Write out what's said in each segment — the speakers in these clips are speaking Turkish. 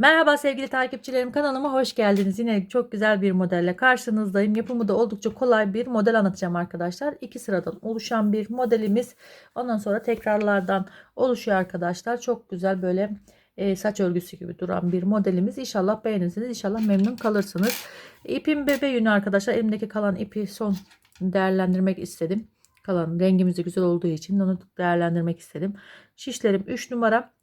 Merhaba sevgili takipçilerim kanalıma hoş geldiniz. Yine çok güzel bir modelle karşınızdayım. Yapımı da oldukça kolay bir model anlatacağım arkadaşlar. İki sıradan oluşan bir modelimiz. Ondan sonra tekrarlardan oluşuyor arkadaşlar. Çok güzel böyle e, saç örgüsü gibi duran bir modelimiz. İnşallah beğenirsiniz. İnşallah memnun kalırsınız. İpim bebe yünü arkadaşlar. Elimdeki kalan ipi son değerlendirmek istedim. Kalan rengimiz de güzel olduğu için onu değerlendirmek istedim. Şişlerim 3 numara.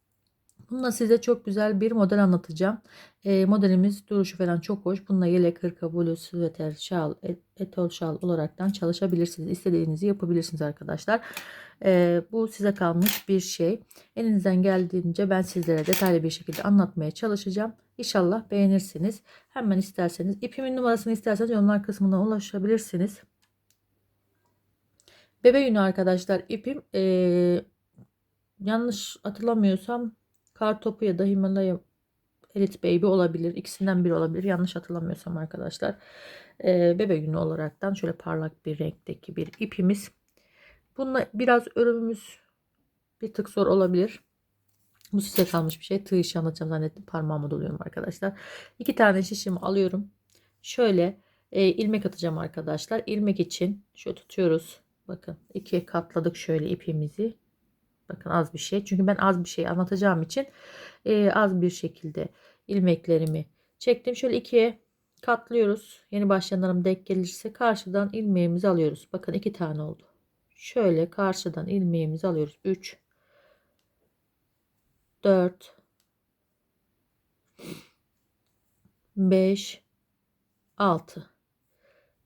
Bununla size çok güzel bir model anlatacağım. E, modelimiz duruşu falan çok hoş. Bununla yelek, hırka, bluz, süveter, şal, et, etol şal olaraktan çalışabilirsiniz. İstediğinizi yapabilirsiniz arkadaşlar. E, bu size kalmış bir şey. Elinizden geldiğince ben sizlere detaylı bir şekilde anlatmaya çalışacağım. İnşallah beğenirsiniz. Hemen isterseniz ipimin numarasını isterseniz yorumlar kısmına ulaşabilirsiniz. Bebe yünü arkadaşlar ipim e, yanlış hatırlamıyorsam Kar topu ya da Himalaya Elite Baby olabilir. İkisinden biri olabilir. Yanlış hatırlamıyorsam arkadaşlar. Ee, bebe günü olaraktan şöyle parlak bir renkteki bir ipimiz. Bununla biraz örümümüz bir tık zor olabilir. Bu size kalmış bir şey. Tığ işi anlatacağım zannettim. Parmağımı doluyorum arkadaşlar. İki tane şişimi alıyorum. Şöyle e, ilmek atacağım arkadaşlar. İlmek için şöyle tutuyoruz. Bakın ikiye katladık şöyle ipimizi. Bakın az bir şey. Çünkü ben az bir şey anlatacağım için e, az bir şekilde ilmeklerimi çektim. Şöyle ikiye katlıyoruz. Yeni başlayanlarım denk gelirse karşıdan ilmeğimizi alıyoruz. Bakın iki tane oldu. Şöyle karşıdan ilmeğimizi alıyoruz. 3 4 5 6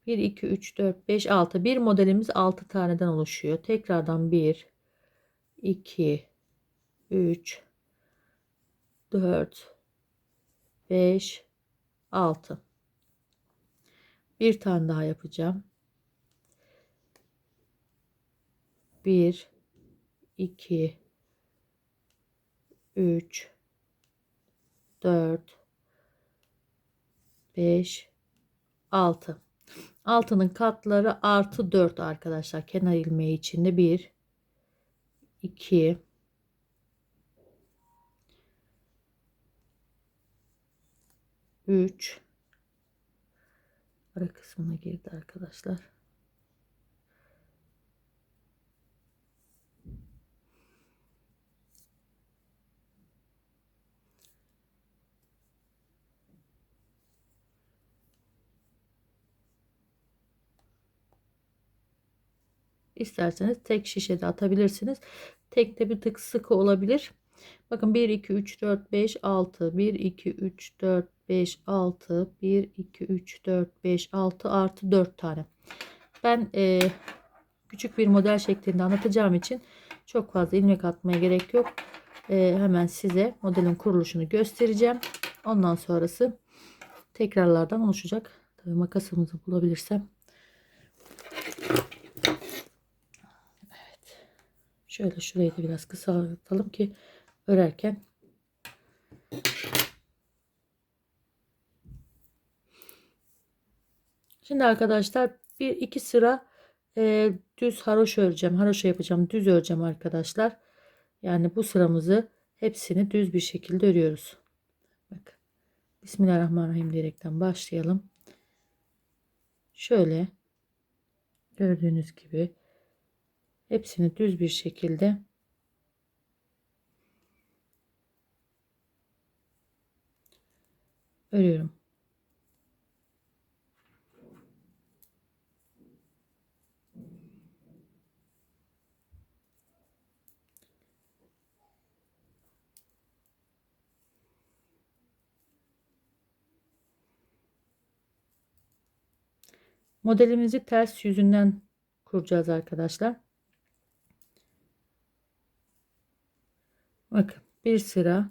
1 2 3 4 5 6 bir modelimiz 6 taneden oluşuyor. Tekrardan 1 2 3 4 5 6 bir tane daha yapacağım. 1 2 3 4 5 6 altının katları artı 4 arkadaşlar. Kenar ilmeği içinde 1 2 3 ara kısmına girdi arkadaşlar. İsterseniz tek şişede atabilirsiniz. Tek de bir tık sıkı olabilir. Bakın 1 2 3 4 5 6 1 2 3 4 5 6 1 2 3 4 5 6 artı 4 tane. Ben e, küçük bir model şeklinde anlatacağım için çok fazla ilmek atmaya gerek yok. E, hemen size modelin kuruluşunu göstereceğim. Ondan sonrası tekrarlardan oluşacak. Tabii makasımızı bulabilirsem Şöyle şurayı da biraz kısaltalım ki örerken Şimdi arkadaşlar bir iki sıra e, düz haroşa öreceğim. Haroşa yapacağım. Düz öreceğim arkadaşlar. Yani bu sıramızı hepsini düz bir şekilde örüyoruz. Bak. Bismillahirrahmanirrahim diyerekten başlayalım. Şöyle gördüğünüz gibi hepsini düz bir şekilde örüyorum. Modelimizi ters yüzünden kuracağız arkadaşlar. Bakın bir sıra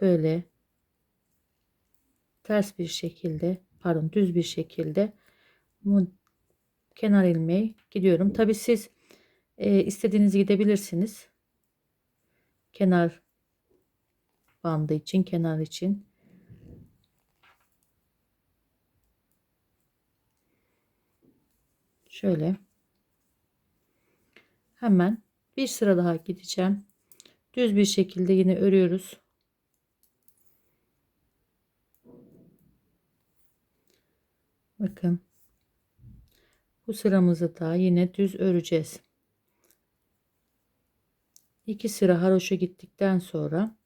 böyle ters bir şekilde pardon düz bir şekilde bu kenar ilmeği gidiyorum. Tabi siz e, istediğiniz gidebilirsiniz. Kenar bandı için kenar için. Şöyle hemen bir sıra daha gideceğim Düz bir şekilde yine örüyoruz. Bakın. Bu sıramızı da yine düz öreceğiz. 2 sıra haroşa gittikten sonra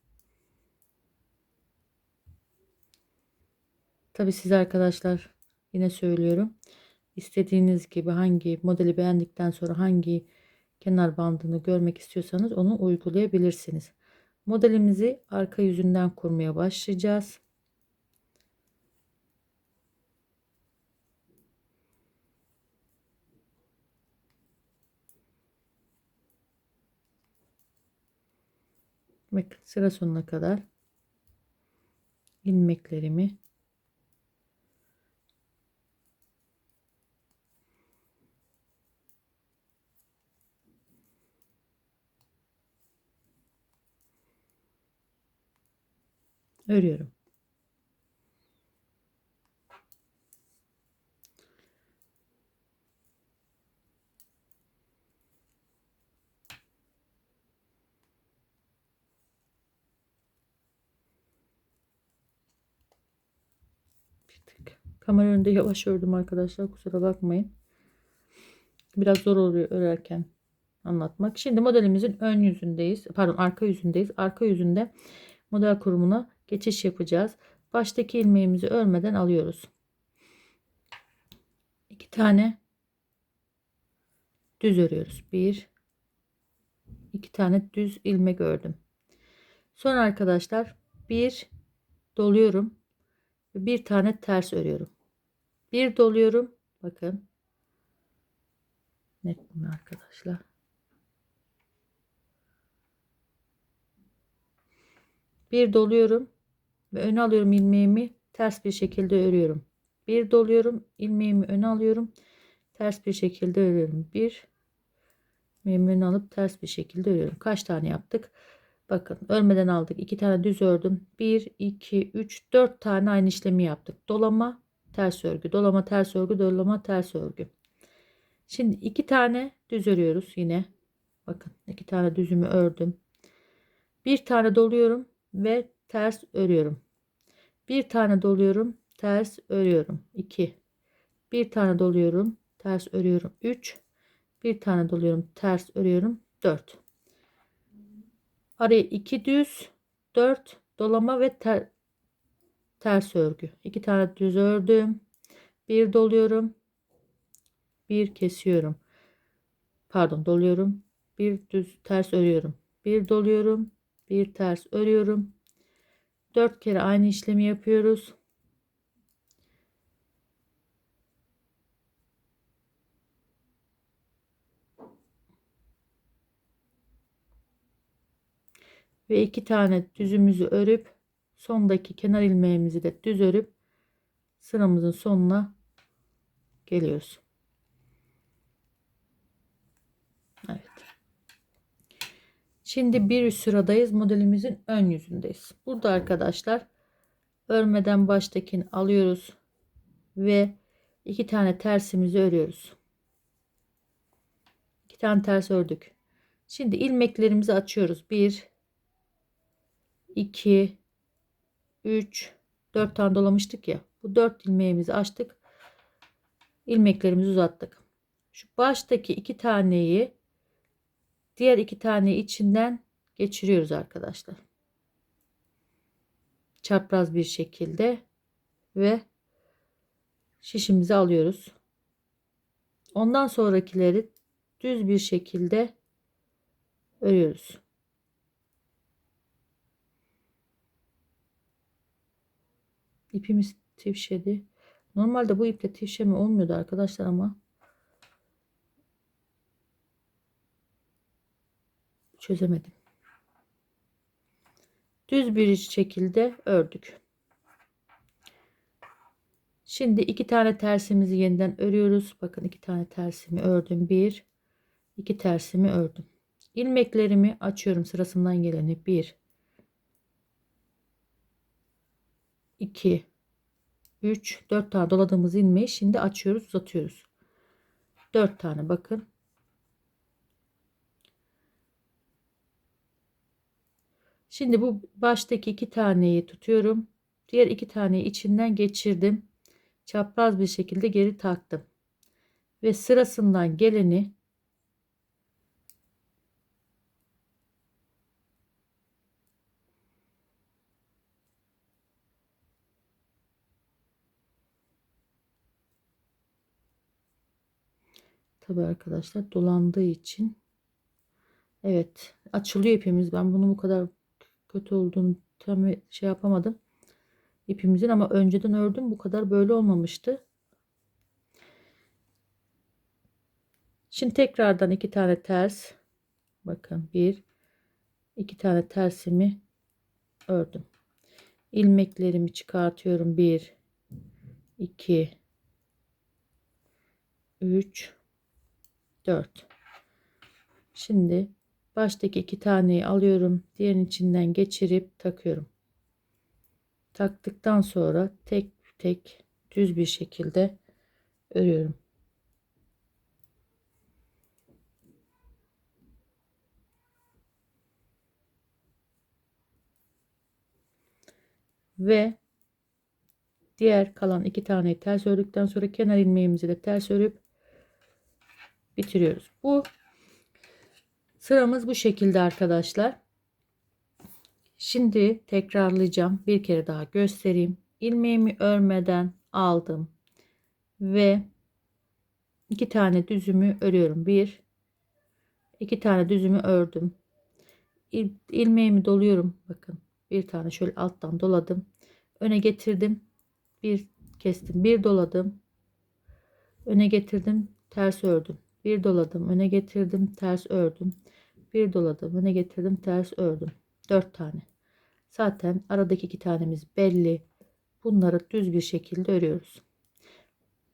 Tabi siz arkadaşlar yine söylüyorum. istediğiniz gibi hangi modeli beğendikten sonra hangi kenar bandını görmek istiyorsanız onu uygulayabilirsiniz. Modelimizi arka yüzünden kurmaya başlayacağız. Bakın sıra sonuna kadar ilmeklerimi örüyorum. Kamera önünde yavaş ördüm arkadaşlar. Kusura bakmayın. Biraz zor oluyor örerken anlatmak. Şimdi modelimizin ön yüzündeyiz. Pardon arka yüzündeyiz. Arka yüzünde model kurumuna geçiş yapacağız. Baştaki ilmeğimizi örmeden alıyoruz. İki tane düz örüyoruz. Bir, iki tane düz ilmek ördüm. Sonra arkadaşlar bir doluyorum ve bir tane ters örüyorum. Bir doluyorum. Bakın. Net mi arkadaşlar? Bir doluyorum ve öne alıyorum ilmeğimi ters bir şekilde örüyorum. Bir doluyorum ilmeğimi öne alıyorum ters bir şekilde örüyorum. Bir ilmeğimi alıp ters bir şekilde örüyorum. Kaç tane yaptık? Bakın örmeden aldık. iki tane düz ördüm. 1 2 3 4 tane aynı işlemi yaptık. Dolama ters örgü, dolama ters örgü, dolama ters örgü. Şimdi iki tane düz örüyoruz yine. Bakın iki tane düzümü ördüm. Bir tane doluyorum ve ters örüyorum. Bir tane doluyorum, ters örüyorum. 2. Bir tane doluyorum, ters örüyorum. 3. Bir tane doluyorum, ters örüyorum. 4. Araya 2 düz, 4 dolama ve ter, ters örgü. 2 tane düz ördüm. Bir doluyorum. Bir kesiyorum. Pardon, doluyorum. Bir düz ters örüyorum. Bir doluyorum. Bir ters örüyorum. 4 kere aynı işlemi yapıyoruz. Ve iki tane düzümüzü örüp sondaki kenar ilmeğimizi de düz örüp sıramızın sonuna geliyoruz. Evet. Şimdi bir üst sıradayız. Modelimizin ön yüzündeyiz. Burada arkadaşlar örmeden baştakini alıyoruz ve iki tane tersimizi örüyoruz. İki tane ters ördük. Şimdi ilmeklerimizi açıyoruz. 1 2 3 4 tane dolamıştık ya. Bu 4 ilmeğimizi açtık. ilmeklerimizi uzattık. Şu baştaki iki taneyi diğer iki tane içinden geçiriyoruz arkadaşlar. Çapraz bir şekilde ve şişimizi alıyoruz. Ondan sonrakileri düz bir şekilde örüyoruz. İpimiz tivşedi. Normalde bu iple tivşeme olmuyordu arkadaşlar ama çözemedim. Düz bir şekilde ördük. Şimdi iki tane tersimizi yeniden örüyoruz. Bakın iki tane tersimi ördüm. Bir, iki tersimi ördüm. İlmeklerimi açıyorum sırasından geleni. Bir, 2 3 4 tane doladığımız ilmeği şimdi açıyoruz uzatıyoruz 4 tane bakın şimdi bu baştaki iki taneyi tutuyorum diğer iki taneyi içinden geçirdim çapraz bir şekilde geri taktım. Ve sırasından geleni Tabi arkadaşlar dolandığı için evet açılıyor ipimiz. Ben bunu bu kadar kötü olduğunu tam şey yapamadım. ipimizin ama önceden ördüm bu kadar böyle olmamıştı. Şimdi tekrardan iki tane ters bakın bir iki tane tersimi ördüm. ilmeklerimi çıkartıyorum. 1 2 3 4 Şimdi baştaki iki taneyi alıyorum. Diğerinin içinden geçirip takıyorum. Taktıktan sonra tek tek düz bir şekilde örüyorum. Ve diğer kalan iki taneyi ters ördükten sonra kenar ilmeğimizi de ters örüp bitiriyoruz. Bu sıramız bu şekilde arkadaşlar. Şimdi tekrarlayacağım. Bir kere daha göstereyim. İlmeğimi örmeden aldım ve iki tane düzümü örüyorum. Bir, iki tane düzümü ördüm. İl, ilmeğimi doluyorum. Bakın bir tane şöyle alttan doladım. Öne getirdim. Bir kestim. Bir doladım. Öne getirdim. Ters ördüm bir doladım öne getirdim ters ördüm bir doladım öne getirdim ters ördüm. Dört tane. Zaten aradaki iki tanemiz belli. Bunları düz bir şekilde örüyoruz.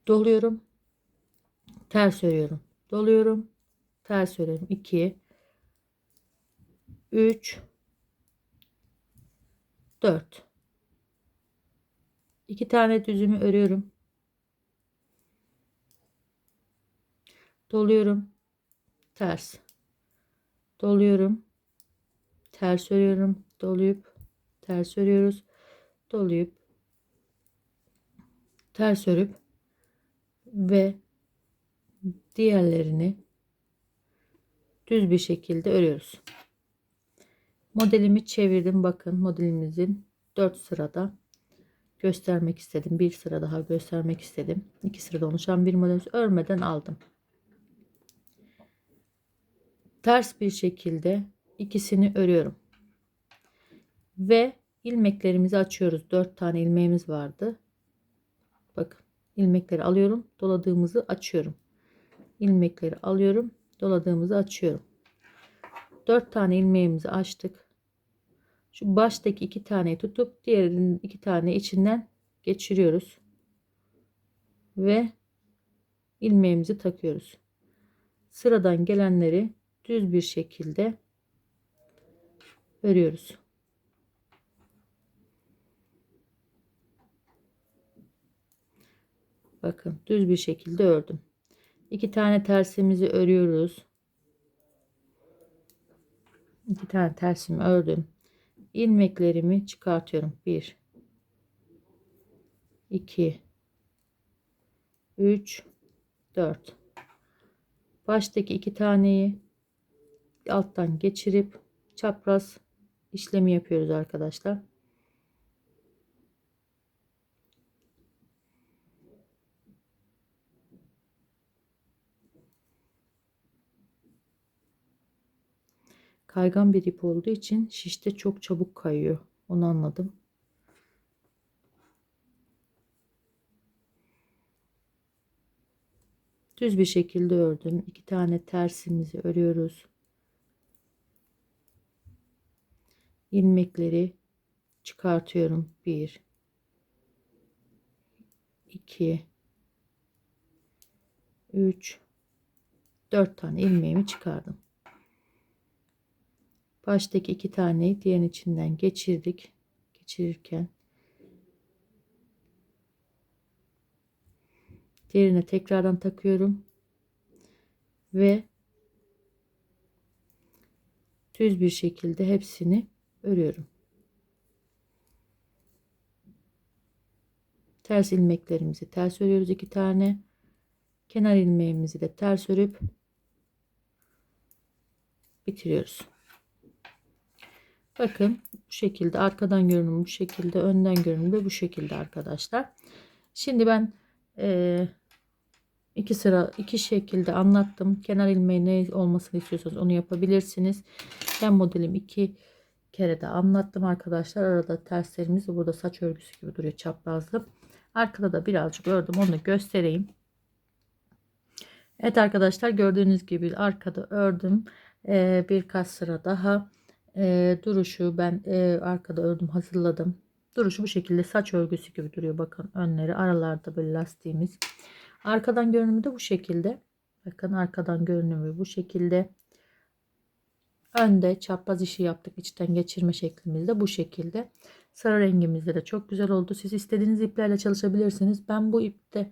Doluyorum. Ters örüyorum. Doluyorum. Ters örüyorum. 2 3 4 2 tane düzümü örüyorum. Doluyorum. Ters doluyorum ters örüyorum doluyup ters örüyoruz doluyup ters örüp ve diğerlerini düz bir şekilde örüyoruz. Modelimi çevirdim. Bakın modelimizin 4 sırada göstermek istedim. Bir sıra daha göstermek istedim. İki sırada oluşan bir model örmeden aldım ters bir şekilde ikisini örüyorum. Ve ilmeklerimizi açıyoruz. 4 tane ilmeğimiz vardı. Bakın ilmekleri alıyorum. Doladığımızı açıyorum. İlmekleri alıyorum. Doladığımızı açıyorum. 4 tane ilmeğimizi açtık. Şu baştaki iki taneyi tutup diğerinin iki tane içinden geçiriyoruz. Ve ilmeğimizi takıyoruz. Sıradan gelenleri düz bir şekilde örüyoruz. Bakın düz bir şekilde ördüm. İki tane tersimizi örüyoruz. İki tane tersimi ördüm. ilmeklerimi çıkartıyorum. 1 2 3 4 baştaki iki taneyi alttan geçirip çapraz işlemi yapıyoruz arkadaşlar. Kaygan bir ip olduğu için şişte çok çabuk kayıyor. Onu anladım. Düz bir şekilde ördüm. İki tane tersimizi örüyoruz. İlmekleri çıkartıyorum. 1 2 3 4 tane ilmeğimi çıkardım. Baştaki iki taneyi diğer içinden geçirdik. Geçirirken diğerine tekrardan takıyorum ve düz bir şekilde hepsini örüyorum. Ters ilmeklerimizi ters örüyoruz iki tane. Kenar ilmeğimizi de ters örüp bitiriyoruz. Bakın bu şekilde arkadan görünüm bu şekilde önden görünüm de bu şekilde arkadaşlar. Şimdi ben eee iki sıra iki şekilde anlattım. Kenar ilmeği ne olmasını istiyorsanız onu yapabilirsiniz. Ben modelim iki kere de anlattım arkadaşlar. Arada terslerimiz burada saç örgüsü gibi duruyor çaprazlı. Arkada da birazcık ördüm onu göstereyim. Evet arkadaşlar gördüğünüz gibi arkada ördüm. Ee, birkaç sıra daha Ee, duruşu ben e, arkada ördüm hazırladım. Duruşu bu şekilde saç örgüsü gibi duruyor. Bakın önleri aralarda böyle lastiğimiz. Arkadan görünümü de bu şekilde. Bakın arkadan görünümü bu şekilde. Önde çapraz işi yaptık. içten geçirme şeklimizde bu şekilde. Sarı rengimizde de çok güzel oldu. Siz istediğiniz iplerle çalışabilirsiniz. Ben bu ipte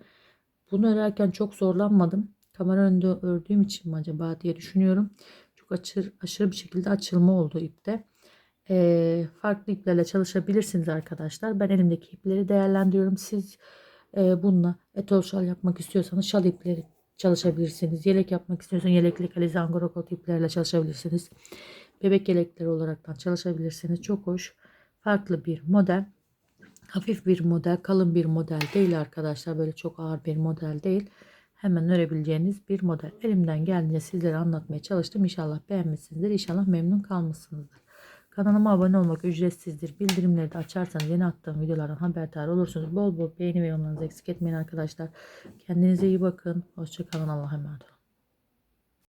bunu örerken çok zorlanmadım. Kamera önünde ördüğüm için mi acaba diye düşünüyorum. Çok açır, aşırı bir şekilde açılma oldu ipte. Ee, farklı iplerle çalışabilirsiniz arkadaşlar. Ben elimdeki ipleri değerlendiriyorum. Siz e, bununla etol şal yapmak istiyorsanız şal ipleri çalışabilirsiniz. Yelek yapmak istiyorsanız yelekli kalizangorokot iplerle çalışabilirsiniz. Bebek yelekleri olaraktan çalışabilirsiniz. Çok hoş. Farklı bir model. Hafif bir model, kalın bir model değil arkadaşlar. Böyle çok ağır bir model değil. Hemen örebileceğiniz bir model. Elimden geldiğince sizlere anlatmaya çalıştım. İnşallah beğenmişsinizdir. İnşallah memnun kalmışsınızdır. Kanalıma abone olmak ücretsizdir. Bildirimleri de açarsanız yeni attığım videolardan haberdar olursunuz. Bol bol beğeni ve yorumlarınızı eksik etmeyin arkadaşlar. Kendinize iyi bakın. Hoşçakalın. Allah'a emanet olun.